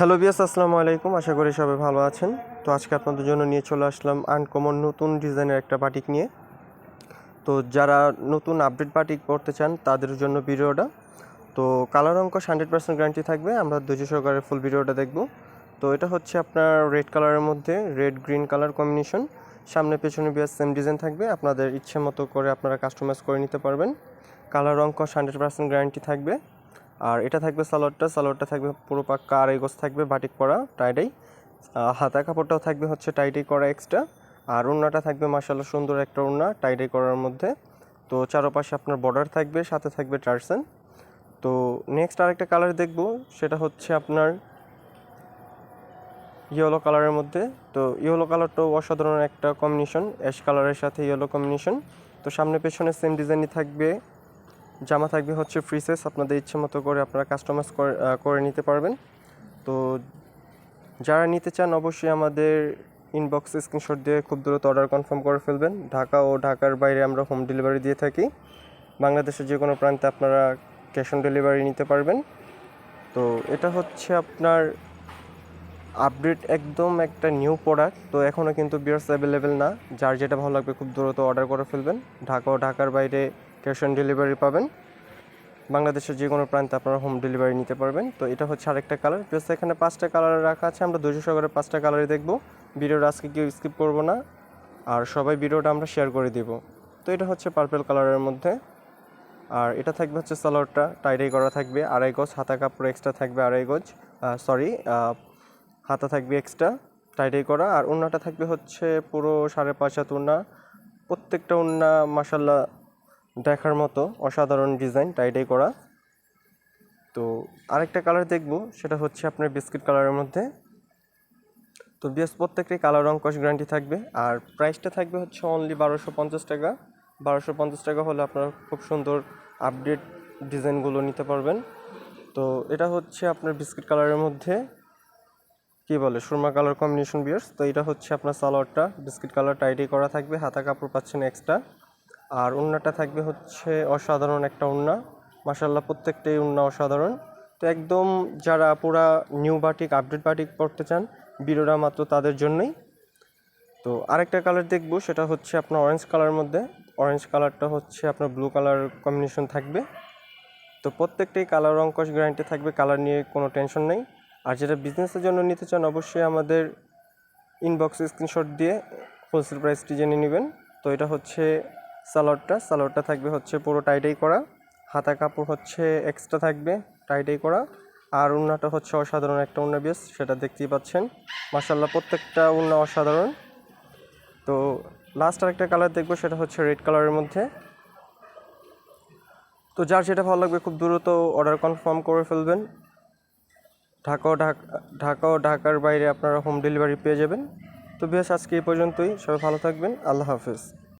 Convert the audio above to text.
Hello বিয়াস আসসালামু আলাইকুম। আশা করি সবাই ভালো আছেন। তো আজকে আপনাদের জন্য নিয়ে চলে আসলাম আনকমন নতুন ডিজাইনের একটা বাটিক নিয়ে। তো যারা নতুন আপডেট বাটিক পড়তে চান, তাদের জন্য ভিডিওটা। তো কালার অঙ্ক হান্ড্রেড পার্সেন্ট গ্যারান্টি থাকবে। আমরা ধৈর্য সহকারে ফুল ভিডিওটা দেখব। তো এটা হচ্ছে আপনার রেড কালারের মধ্যে রেড গ্রিন কালার কম্বিনেশন সামনে পেছনে বিয়াস সেম ডিজাইন থাকবে। আপনাদের ইচ্ছে মতো করে আপনারা কাস্টমাইজ করে নিতে পারবেন। কালার অঙ্ক হান্ড্রেড পার্সেন্ট গ্যারান্টি থাকবে। আর এটা থাকবে সালোয়ারটা সালোয়ারটা থাকবে পুরো পাক্কা আড়াই গোছ থাকবে, বাটিক করা টাইডাই হাতা কাপড়টাও থাকবে হচ্ছে টাইডাই করা এক্সট্রা আর ওড়নাটা থাকবে মাসাল্লাহ সুন্দর একটা ওড়না টাইডাই করার মধ্যে। তো চারপাশে আপনার বর্ডার থাকবে, সাথে থাকবে টার্সেন। তো নেক্সট আরেকটা কালার দেখব, সেটা হচ্ছে আপনার ইয়েলো কালারের মধ্যে। তো ইয়েলো কালারটাও অসাধারণ একটা কম্বিনেশন অ্যাশ কালারের সাথে ইয়েলো কম্বিনেশন তো সামনে পেছনে সেম ডিজাইনই থাকবে জামা থাকবে হচ্ছে ফ্রি সাইজ আপনাদের ইচ্ছে মতো করে আপনারা কাস্টমাইজ করে নিতে পারবেন। তো যারা নিতে চান অবশ্যই আমাদের ইনবক্সে স্ক্রিনশট দিয়ে খুব দ্রুত অর্ডার কনফার্ম করে ফেলবেন। ঢাকা ও ঢাকার বাইরে আমরা হোম ডেলিভারি দিয়ে থাকি। বাংলাদেশের যে কোনো প্রান্তে আপনারা ক্যাশ অন ডেলিভারি নিতে পারবেন। তো এটা হচ্ছে আপনার আপডেট একদম একটা নিউ প্রোডাক্ট তো এখনও কিন্তু বিয়ার্স অ্যাভেলেবেল না। যার যেটা ভালো লাগবে খুব দ্রুত অর্ডার করে ফেলবেন। ঢাকা ও ঢাকার বাইরে ক্যাশ অন ডেলিভারি পাবেন। বাংলাদেশের যে কোনো প্রান্তে আপনারা হোম ডেলিভারি নিতে পারবেন। তো এটা হচ্ছে আরেকটা কালার। প্লাস এখানে পাঁচটা কালার রাখা আছে। আমরা দুশো সহকারে পাঁচটা কালারই দেখব। ভিডিওটা আজকে কেউ স্কিপ করব না। আর সবাই ভিডিওটা আমরা শেয়ার করে দিব। তো এটা হচ্ছে পার্পেল কালারের মধ্যে। আর এটা থাকবে হচ্ছে সালোয়ারটা। টাইডাই করা থাকবে। আড়াই গজ। হাতা কাপড় এক্সট্রা থাকবে আড়াই গজ। সরি হাতা থাকবে এক্সট্রা টাইডাই করা। আর ওড়নাটা থাকবে হচ্ছে পুরো সাড়ে পাঁচ হাত ওড়না প্রত্যেকটা ওড়না মাসাল্লাহ দেখার মতো অসাধারণ ডিজাইন টাইডাই করা। তো আরেকটা কালার দেখব, সেটা হচ্ছে আপনার বিস্কিট কালারের মধ্যে। তো বিএস প্রত্যেকটি কালার কস গ্যারান্টি থাকবে। আর প্রাইসটা থাকবে হচ্ছে অনলি বারোশো পঞ্চাশ টাকা। বারোশো পঞ্চাশ টাকা হলে আপনারা খুব সুন্দর আপডেট ডিজাইনগুলো নিতে পারবেন। তো এটা হচ্ছে আপনার বিস্কিট কালারের মধ্যে। কি বলে? সুরমা কালার কম্বিনেশন বিয়ার্স। তো এটা হচ্ছে আপনার সালোয়ারটা। বিস্কিট কালার টাইডি করা থাকবে। হাতা কাপড় পাচ্ছেন এক্সট্রা আর ওড়নাটা থাকবে হচ্ছে অসাধারণ একটা ওড়না মাসাল্লাহ প্রত্যেকটাই ওড়না অসাধারণ। তো একদম যারা পুরা নিউ বাটিক আপডেট বাটিক পড়তে চান বিরোরা মাত্র তাদের জন্যই। তো আরেকটা কালার দেখব, সেটা হচ্ছে আপনার অরেঞ্জ কালার মধ্যে। অরেঞ্জ কালারটা হচ্ছে আপনার ব্লু কালার কম্বিনেশন থাকবে। তো প্রত্যেকটাই কালার অঙ্কশ গ্যারান্টি থাকবে কালার নিয়ে কোনো টেনশন নেই। আর যেটা বিজনেসের জন্য নিতে চান, অবশ্যই আমাদের ইনবক্সে স্ক্রিনশট দিয়ে হোলসেল প্রাইসটি জেনে নেবেন। তো এটা হচ্ছে সালোয়ারটা সালোয়ারটা থাকবে হচ্ছে পুরো টাইটাই করা। হাতা কাপড় হচ্ছে এক্সট্রা থাকবে টাইটাই করা। আর উন্নাটা হচ্ছে অসাধারণ একটা উন্না বেস সেটা দেখতেই পাচ্ছেন। মাসাল্লাহ প্রত্যেকটা উন্না অসাধারণ। তো লাস্ট আরেকটা কালার দেখব, সেটা হচ্ছে রেড কালারের মধ্যে। তো যার যেটা ভালো লাগবে, খুব দ্রুত অর্ডার কনফার্ম করে ফেলবেন। ঢাকা ও ঢাকা ঢাকা ও ঢাকার বাইরে আপনারা হোম ডেলিভারি পেয়ে যাবেন। তো বেশ, আজকে এই পর্যন্তই। সবাই ভালো থাকবেন। আল্লাহ হাফেজ।